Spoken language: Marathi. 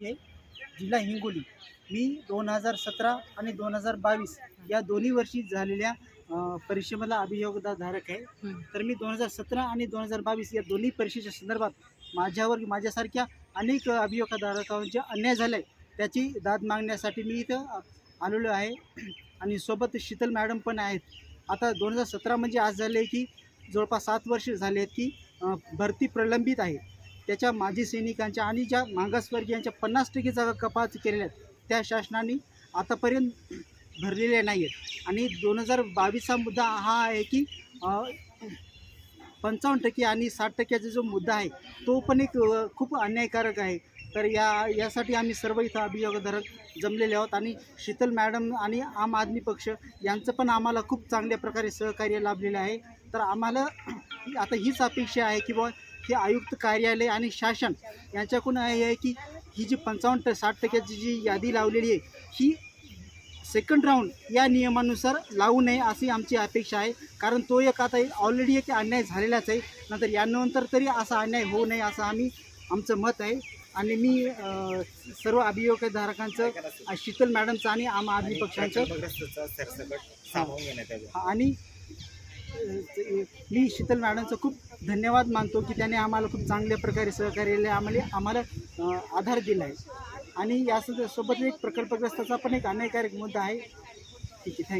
हे जिल्हा हिंगोली. मी दोन हजार सतरा आणि दोन हजार बावीस या दोन्ही वर्षी झालेल्या परीक्षेमधला अभियोगधारक आहे. तर मी दोन हजार सतरा आणि दोन हजार बावीस या दोन्ही परीक्षेच्या संदर्भात माझ्यावर माझ्यासारख्या अनेक अभियोगधारकांचे अन्याय झाले त्याची दाद मागण्यासाठी मी इथं आलेलो आहे. आणि सोबत शीतल मॅडम पण आहेत. आता दोन हजार सतरा म्हणजे आज झाले की जवळपास सात वर्ष झाले आहेत की भरती प्रलंबित आहे. त्याच्या माजी सैनिकांच्या आणि ज्या मागासवर्गीयांच्या पन्नास टक्के जागा कपात केलेल्या आहेत त्या शासनाने आतापर्यंत भरलेल्या नाही आहेत. आणि दोन हजार बावीसचा मुद्दा हा आहे की पंचावन्न टक्के आणि साठ टक्क्याचा जो मुद्दा आहे तो पण एक खूप अन्यायकारक आहे. तर या यासाठी आम्ही सर्व इथं अभियोगधारक जमलेले आहोत आणि शीतल मॅडम आणि आम आदमी पक्ष यांचं पण आम्हाला खूप चांगल्या प्रकारे सहकार्य लाभलेलं आहे. तर आम्हाला आता हीच अपेक्षा आहे की बुवा हे आयुक्त कार्यालय आणि शासन यांच्याकडून आहे आहे की ही जी पंचावन्न ट साठ टक्क्याची जी यादी लावलेली आहे ही सेकंड राऊंड या नियमानुसार लावू नये अशी आमची अपेक्षा आहे. कारण तो एक आता ऑलरेडी एक अन्याय झालेलाच आहे. नंतर यानंतर तरी असा अन्याय होऊ नये असं आम्ही आमचं मत आहे. आणि मी सर्व अभियोगधारकांचं शीतल मॅडमचं आणि आम आदमी पक्षांचं आणि मी शीतल मॅडमचं खूप धन्यवाद मानतो की त्याने आम्हाला खूप चांगल्या प्रकारे सहकार्याला आम्हाला आम्हाला आधार दिला आहे आणि यासोबत एक प्रकल्पग्रस्ताचा पण एक अन्यायकारक मुद्दा आहे. ठीक आहे थँक्यू